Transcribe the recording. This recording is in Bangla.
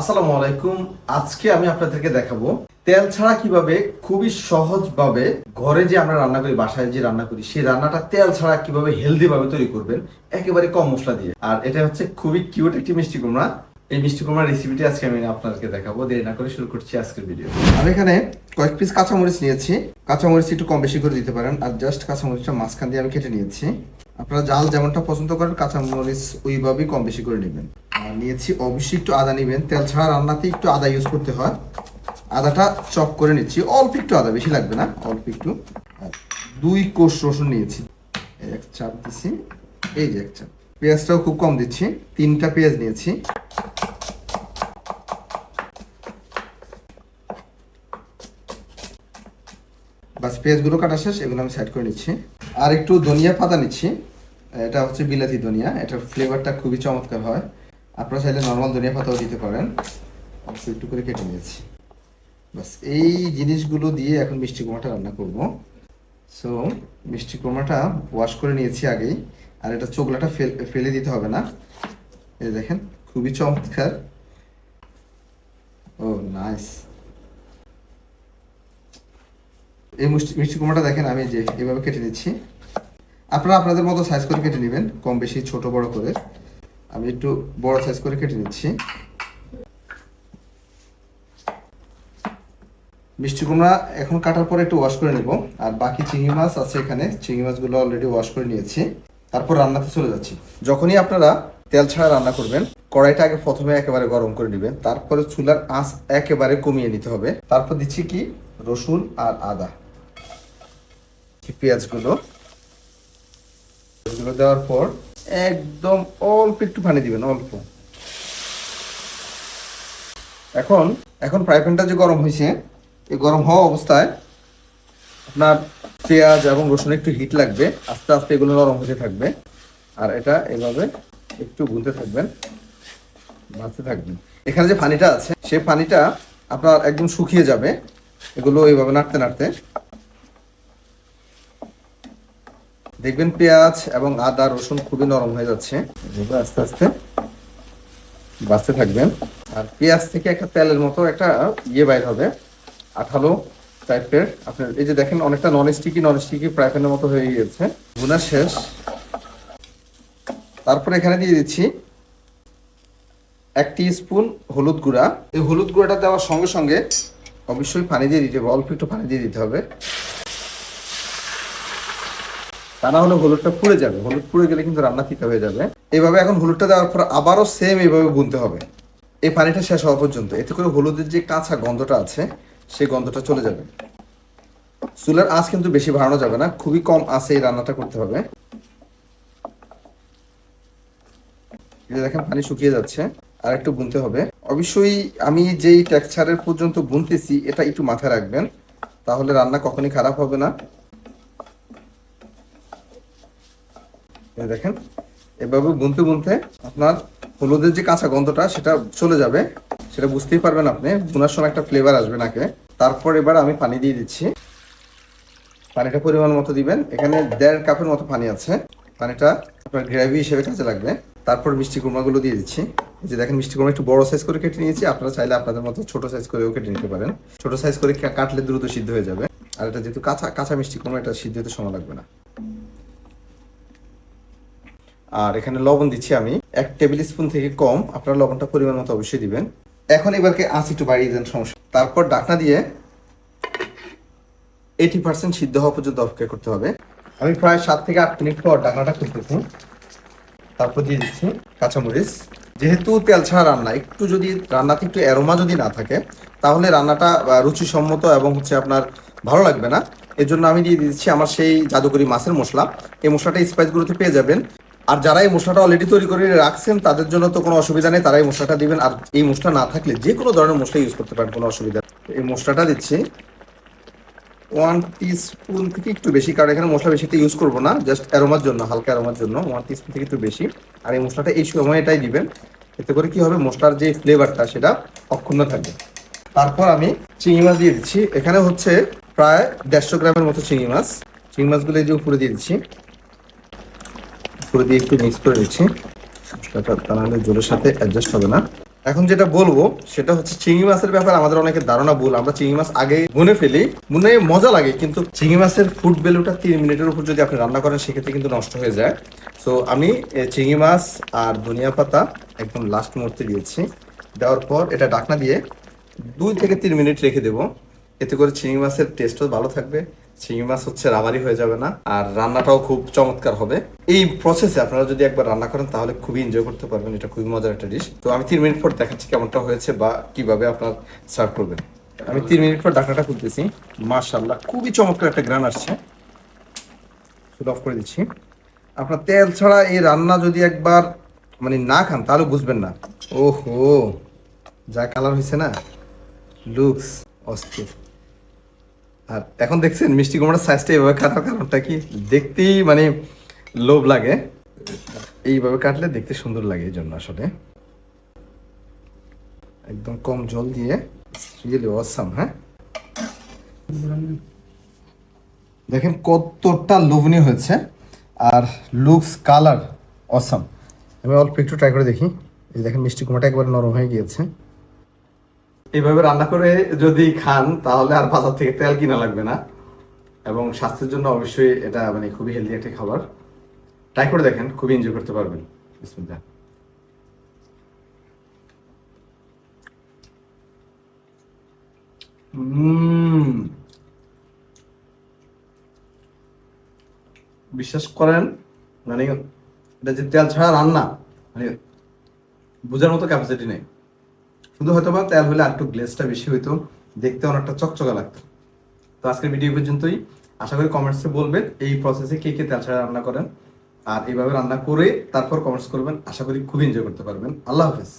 আসসালামু আলাইকুম। আজকে আমি আপনাদেরকে দেখাবো তেল ছাড়া কীভাবে খুবই সহজভাবে ঘরে যে আমরা রান্না করি, বাসায় যে রান্না করি, সেই রান্নাটা তেল ছাড়া কীভাবে হেলদি ভাবে তৈরি করবেন, একেবারে কম মশলা দিয়ে। আর এটা হচ্ছে খুবই কিউট একটি মিষ্টি কুমড়া। এই মিষ্টি কুমড়ার রেসিপিটি আজকে আমি আপনাদেরকে দেখাবো। দেরি না করে শুরু করছি আজকের ভিডিও আমি এখানে কয়েক পিস কাঁচামরিচ নিয়েছি। কাঁচামরিচ একটু কম বেশি করে দিতে পারেন। আর জাস্ট কাঁচামরিচটা মাঝখান দিয়ে আমি কেটে নিয়েছি। আপনারা জাল যেমনটা পছন্দ করেন, কাঁচামরিচ ওইভাবেই কম বেশি করে নেবেন। নিয়েছি। অবশ্যই একটু আদা নেবেন। তেল ছাড়া রান্নাতে একটু আদা ইউজ করতে হয়। আদাটা চপ করে নিচ্ছি। অল্প একটু আদা, বেশি লাগবে না। অল্প একটু। দুই কোষ রসুন নিয়েছি। এক চাপ দিচ্ছি এই যে এক চাপ। পেঁয়াজটাও খুব কম দিচ্ছি। তিনটা পেঁয়াজ নিয়েছি। বাস পেঁয়াজগুলো কাটা শেষ। এগুলো আমি সাইড করে নিচ্ছি। আর একটু ধনিয়া পাতা নিচ্ছি। এটা হচ্ছে বিলাতি ধনিয়া। এটার ফ্লেভারটা খুবই চমৎকার হয়। আপনারা চাইলে নর্মাল ধনিয়া পাতাও দিতে পারেন। অল্প একটু করে কেটে নিয়েছি। বাস এই জিনিসগুলো দিয়ে এখন মিষ্টি কুমাটা রান্না করব। সো মিষ্টি কুমাটা ওয়াশ করে নিয়েছি আগেই। আর এটা চোগলাটা ফেল- ফেলে দিতে হবে না। এই দেখেন, খুবই চমৎকার। ও নাইস এই মিষ্টি মিষ্টি কুমড়াটা দেখেন, আমি যে, এভাবে কেটে নিচ্ছি। আপনারা আপনাদের মতো সাইজ করে কেটে নেবেন, কম বেশি, ছোট, বড় করে। আমি একটু বড় সাইজ করে কেটে নিচ্ছি। মিষ্টি কুমড়া এখন কাটার পরে একটু ওয়াশ করে নেব। আর বাকি চিংড়ি মাছ আছে এখানে। চিংড়ি মাছগুলো অলরেডি ওয়াশ করে নিয়েছি। তারপর রান্নাতে চলে যাচ্ছি। যখনই আপনারা তেল ছাড়া রান্না করবেন, কড়াইটা আগে প্রথমে একেবারে গরম করে নেবেন। তারপরে চুলার আঁচ একেবারে কমিয়ে নিতে হবে। তারপর দিচ্ছি কি? রসুন আর আদা। পেঁয়াজগুলো। পেঁয়াজগুলো দেওয়ার পর একদম অল্প একটু পানি দিবেন, অল্প। এখন এখন ফ্রাই প্যানটা যে গরম হয়েছে, এই গরম হওয়া অবস্থায় আপনার পেঁয়াজ এবং রসুন একটু হিট লাগবে, আস্তে আস্তে এগুলো নরম হতে থাকবে। আর এটা এভাবে একটু গুনতে থাকবেন ভাজতে থাকবেন এখানে যে পানিটা আছে সেই পানিটা আপনার একদম শুকিয়ে যাবে। এগুলো এইভাবে নাড়তে নাড়তে দেখবেন পেঁয়াজ এবং আদা, রসুন খুবই নরম হয়ে যাচ্ছে। আস্তে আস্তে বাঁচতে থাকবেন। আর পেঁয়াজ থেকে একটা তেলের মতো একটা ইয়ে বাইর হবে, আঠালো টাইপের। আপনার এই যে দেখেন, অনেকটা non sticky non sticky fry মতো হয়ে গিয়েছে। ভুনা শেষ। তারপর এখানে দিয়ে দিচ্ছি এক স্পুন হলুদ গুঁড়া। এই হলুদ গুঁড়াটা দেওয়ার সঙ্গে সঙ্গে অবশ্যই পানি দিয়ে দিতে হবে, অল্প একটু পানি দিয়ে দিতে হবে। তা না হলে হলুদটা পুড়ে যাবে। হলুদ পুড়ে গেলে কিন্তু রান্না তিতা হয়ে যাবে। এইভাবে এখন হলুদটা দেওয়ার পর আবারও সেম এইভাবে গুনতে হবে। এই পানিটা শেষ হওয়া পর্যন্ত। এতে করে হলুদের যে কাঁচা গন্ধটা আছে, সেই গন্ধটা চলে যাবে। চুলার আঁচ কিন্তু বেশি বাড়ানো যাবে না। খুবই কম আঁচে এই রান্নাটা করতে হবে। দেখেন, পানি শুকিয়ে যাচ্ছে। আর একটু বুনতে হবে। অবশ্যই আমি যেই টেক্সচারের পর্যন্ত বুনতেছি, এটা একটু মাথায় রাখবেন। তাহলে রান্না কখনই খারাপ হবে না। দেখেন, এভাবে বুনতে বুনতে আপনার হলুদের যে কাঁচা গন্ধটা সেটা চলে যাবে। সেটা বুঝতেই পারবেন আপনি, বোনার সময় একটা ফ্লেভার আসবে নাকে। তারপর এবার আমি পানি দিয়ে দিচ্ছি। পানিটা পরিমাণ মতো দিবেন। এখানে দেড় কাপের মতো পানি আছে। পানিটা আপনার গ্রেভি হিসেবে কাজে লাগবে। তারপর মিষ্টি কুমড়াগুলো দিয়ে দিচ্ছি। যে দেখেন, মিষ্টি কুমড়া একটু বড় সাইজ করে কেটে নিয়েছি। আপনারা চাইলে আপনাদের মতো ছোট সাইজ করেও কেটে নিতে পারেন। ছোট সাইজ করে কাটলে দ্রুত সিদ্ধ হয়ে যাবে। আর এটা যেহেতু কাঁচা কাঁচা মিষ্টি কুমড়া, এটা সিদ্ধ হতে সময় লাগবে না। আর এখানে লবণ দিচ্ছি আমি। এক টেবিল স্পুন থেকে কম, আপনারা লবণটা পরিমাণ মতো অবশ্যই দিবেন। এখন এবারকে আঁচ একটু বাড়িয়ে দেন, সমস্যা তারপর ডাকনা দিয়ে এইটি পার্সেন্ট সিদ্ধ হওয়া পর্যন্ত অপেক্ষা করতে হবে। আমি প্রায় সাত থেকে আট মিনিট পর ডাকনাটা খুলতেছি। তারপর দিয়ে দিচ্ছি কাঁচামরিচ। যেহেতু তেল ছাড়া রান্না, একটু যদি রান্নাতে একটু অ্যারোমা যদি না থাকে, তাহলে রান্নাটা রুচিসম্মত এবং হচ্ছে আপনার ভালো লাগবে না। এর জন্য আমি দিয়ে দিচ্ছি আমার সেই জাদুকরি মাছের মশলা। এই মশলাটা স্পাইসগুলোতে পেয়ে যাবেন। আর যারা এই মশলাটা অলরেডি তৈরি করে রাখছেন, তাদের জন্য তো কোনো অসুবিধা নেই। তারা এই মশলাটা দিবেন। আর এই মশলা না থাকলে যে কোনো ধরনের মশলা ইউজ করতে পারেন, কোনো অসুবিধা এই মশলাটা দিচ্ছি। ওয়ান স্পুন থেকে একটু বেশি, কারণ এখানে মশলা বেশি ইউজ করব না। জাস্ট অ্যারোমার জন্য, হালকা অ্যারোমার জন্য। ওয়ান স্পুন থেকে একটু বেশি। আর এই মশলাটা এই সময়টাই দিবেন। এতে করে কি হবে? মশলার যে ফ্লেভারটা সেটা অক্ষুণ্ণ থাকবে। তারপর আমি চিংড়ি মাছ দিয়ে দিচ্ছি। এখানে হচ্ছে প্রায় দেড়শো গ্রামের মতো চিংড়ি মাছ। চিংড়ি মাছগুলো এই যে উপরে দিয়ে দিচ্ছি। উপরে দিয়ে একটু মিক্স করে দিচ্ছি মশলাটা তা নাহলে জলের সাথে অ্যাডজাস্ট হবে না। এখন যেটা বলব, সেটা হচ্ছে চিংড়ি মাছের ব্যাপারে আমাদের অনেকের ধারণা ভুল। আমরা চিংড়ি মাছ আগে গুনে ফেলি মনে মজা লাগে, কিন্তু চিংড়ি মাছের ফুড ভ্যালুটা তিন মিনিটের উপর যদি আপনি রান্না করেন, সেক্ষেত্রে কিন্তু নষ্ট হয়ে যায়। সো আমি চিংড়ি মাছ আর ধনিয়া পাতা একদম লাস্ট মুহূর্তে দিয়েছি। দেওয়ার পর এটা ডাকনা দিয়ে দুই থেকে তিন মিনিট রেখে দেবো। এতে করে চিংড়ি মাছের টেস্টও ভালো থাকবে। চিংড়ি মাছ হচ্ছে রাবারি হয়ে যাবে না, আর রান্নাটাও খুব চমৎকার হবে। এই প্রসেসে আপনারা যদি একবার রান্না করেন, তাহলে খুবই এনজয় করতে পারবেন, এটা খুবই মজার একটা ডিশ তো আমি তিন মিনিট পর দেখাচ্ছি কেমনটা হয়েছে বা কীভাবে আপনার সার্ভ করবেন। আমি তিন মিনিট পর ডাকনাটা খুলতেছি। মার্শাল্লাহ খুবই চমৎকার একটা গ্রান আসছে। শুধু অফ করে দিচ্ছি। আপনার তেল ছাড়া এই রান্না যদি একবার মানে না খান, তাহলে বুঝবেন না। ওহো, যা কালার হয়েছে না লুকস অস্থির। আর এখন দেখছেন মিষ্টি কুমড়ার সাইজটা এইভাবে কাটার কারণটা কি? দেখতেই মানে লোভ লাগে। এইভাবে কাটলে দেখতে সুন্দর লাগে এই জন্য আসলে। একদম কম জল দিয়ে রিয়েলি অসাম হ্যাঁ? দেখেন কতটা লোভনীয় হয়েছে আর লুকস কালার অসাম আমি অল্প একটু ট্রাই করে দেখি। এই দেখেন মিষ্টি কুমড়াটা একবার নরম হয়ে গিয়েছে। এইভাবে রান্না করে যদি খান, তাহলে আর বাজার থেকে তেল কিনা লাগবে না। এবং স্বাস্থ্যের জন্য অবশ্যই এটা মানে খুবই হেলদি একটা খাবার। ট্রাই করে দেখেন, খুবই এনজয় করতে পারবেন। বিসমিল্লাহ। উম। বিশ্বাস করেন মানে এটা যে তেল ছাড়া রান্না মানে বোঝার মতো ক্যাপাসিটি নেই। শুধু হয়তো বা তেল হলে আরেকটু গ্লেসটা বেশি হইতো, দেখতে অনেকটা চকচকা লাগতো। তো আজকের ভিডিও পর্যন্তই। আশা করি কমেন্টসে বলবেন এই প্রসেসে কে কে তেল ছাড়া রান্না করেন। আর এইভাবে রান্না করে তারপর কমেন্টস করবেন, আশা করি খুব এনজয় করতে পারবেন। আল্লাহ হাফেজ।